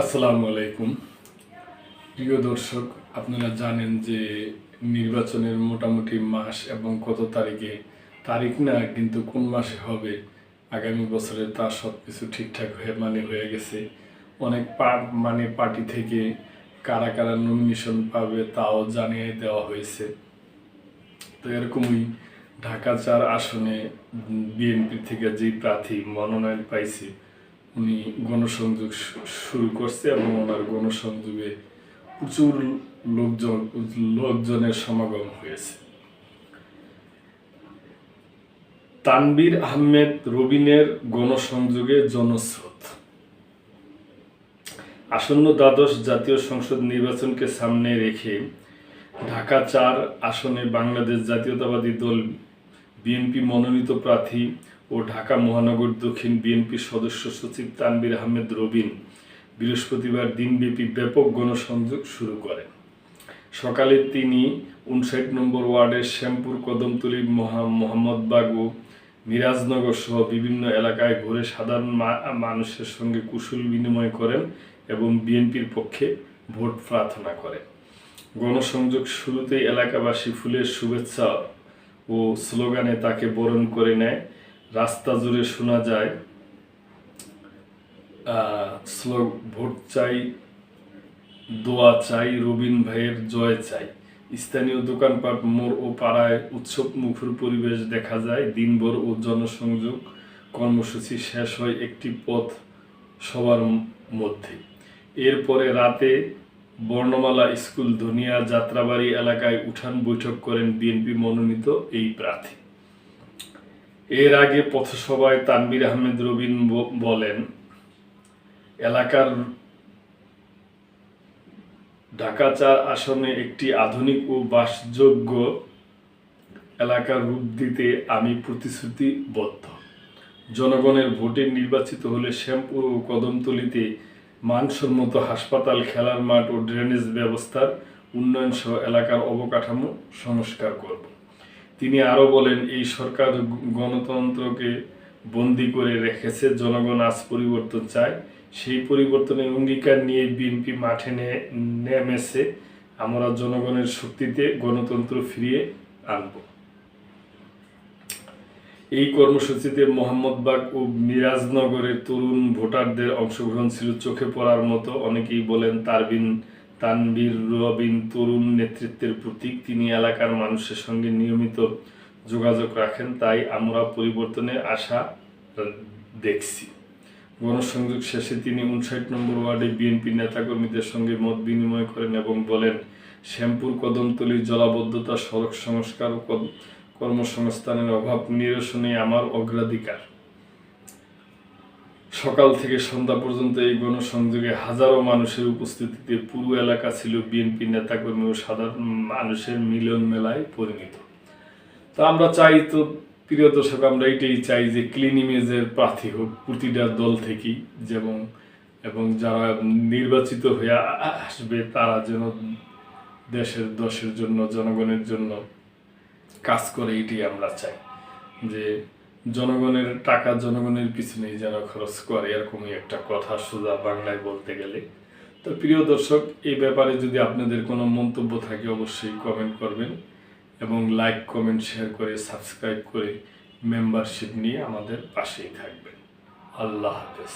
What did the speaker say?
আসসালামু আলাইকুম। প্রিয় দর্শক, আপনারা জানেন যে নির্বাচনের মোটামুটি মাস এবং কত তারিখে তারিখ না, কিন্তু কোন মাসে হবে, আগামী বছরে তা সব কিছু ঠিকঠাক হয়ে মানে হয়ে গেছে। অনেক পার মানে পার্টি থেকে কারা কারা নমিনেশন পাবে তাও জানিয়ে দেওয়া হয়েছে। তো এরকমই ঢাকা চার আসনে বিএনপি থেকে যে প্রার্থী মনোনয়ন পাইছে উনি গণসংযোগ শুরু করছে এবং ওনার গণসংযোগে প্রচুর লোকজন, লোকজনের সমাগম হয়েছে। তানবীর আহমেদ রবিনের গণসংযোগে জনস্রোত। আসন্ন দ্বাদশ জাতীয় সংসদ নির্বাচনকে সামনে রেখে ঢাকা চার আসনে বাংলাদেশ জাতীয়তাবাদী দল বিএনপি মনোনীত প্রার্থী ও ঢাকা মহানগর দক্ষিণ বিএনপির সদস্য সচিব তানবির আহমেদ রবিন বৃহস্পতিবার দিনব্যাপী ব্যাপক গণসংযোগ শুরু করেন। সকালে তিনি উনষাট নম্বর ওয়ার্ডের শ্যামপুর কদমতলী মহা মোহাম্মদবাগ ও মিরাজনগর সহ বিভিন্ন এলাকায় ঘুরে সাধারণ মানুষের সঙ্গে কুশল বিনিময় করেন এবং বিএনপির পক্ষে ভোট প্রার্থনা করেন। গণসংযোগ শুরুতেই এলাকাবাসী ফুলের শুভেচ্ছা ও স্লোগানে তাকে বরণ করে নেয় রাস্তা জুড়ে শোনা যায় আহ, স্লো ভোট চাই দোয়া চাই রবিন ভাইয়ের জয় চাই। স্থানীয় দোকানপাট মোড় ও পাড়ায় উৎসব মুখর পরিবেশ দেখা যায়। দিনভর ও জনসংযোগ কর্মসূচি শেষ হয় একটি পথ সবার মধ্যে। এরপরে রাতে বর্ণমালা স্কুল ধনিয়া যাত্রাবাড়ি এলাকায় উঠান বৈঠক করেন বিএনপি মনোনীত এই প্রার্থী। এর আগে পথসভায় তানবির আহমেদ রবিন বলেন, এলাকার ঢাকা চার আসনে একটি আধুনিক ও বাসযোগ্য এলাকার রূপ দিতে আমি প্রতিশ্রুতিবদ্ধ। জনগণের ভোটে নির্বাচিত হলে শ্যামপুর ও কদমতলিতে মানসম্মত হাসপাতাল, খেলার মাঠ ও ড্রেনেজ ব্যবস্থার উন্নয়ন সহ এলাকার অবকাঠামো সংস্কার করব। তিনি আরও বলেন, এই সরকার গণতন্ত্রকে বন্দি করে রেখেছে, জনগণ আজ পরিবর্তন চায়। সেই পরিবর্তনের অঙ্গীকার নিয়ে বিএনপি মাঠে নেমেছে। আমরা জনগণের শক্তিতে গণতন্ত্র ফিরিয়ে আনব। এই কর্মসূচিতে মোহাম্মদবাগ ও মিরাজনগরের তরুণ ভোটারদের অংশগ্রহণ ছিল চোখে পড়ার মতো। অনেকেই বলেন তারবিন, তানবীর রবিন তরুণ নেতৃত্বের প্রতীক। তিনি এলাকার মানুষের সঙ্গে নিয়মিত যোগাযোগ রাখেন। তাই আমরা পরিবর্তনের আশা দেখছি। গণসংযোগ শেষে তিনি উনষাট নম্বর ওয়ার্ডে বিএনপি নেতাকর্মীদের সঙ্গে মত বিনিময় করেন এবং বলেন, শ্যামপুর কদমতলির জলাবদ্ধতা, সড়ক সংস্কার ও কর্মসংস্থানের অভাব নিরসনে আমার অগ্রাধিকার। সকাল থেকে সন্ধ্যা পর্যন্ত এই গণসংযোগে হাজারো মানুষের উপস্থিতিতে পুরো এলাকা ছিল বিএনপি নেতাকর্মী ও সাধারণ মানুষের মিলন মেলায় পরিণত। তো আমরা চাই তো, প্রিয় দর্শক, আমরা এটাই চাই যে ক্লিন ইমেজের প্রার্থী হোক প্রতিটা দল থেকেই যেমন এবং যারা নির্বাচিত হয়ে আসবে, তারা যেন দেশের দশের জন্য, জনগণের জন্য কাজ করে এটাই আমরা চাই, যে জনগণের টাকা জনগণের পিছনেই যেন খরচ করে, এরকমই একটা কথা সোজা বাংলায় বলতে গেলে। তো প্রিয় দর্শক এই ব্যাপারে যদি আপনাদের কোনো মন্তব্য থাকে, অবশ্যই কমেন্ট করবেন এবং লাইক কমেন্ট শেয়ার করে সাবস্ক্রাইব করে মেম্বারশিপ নিয়ে আমাদের পাশেই থাকবেন। আল্লাহ হাফেজ।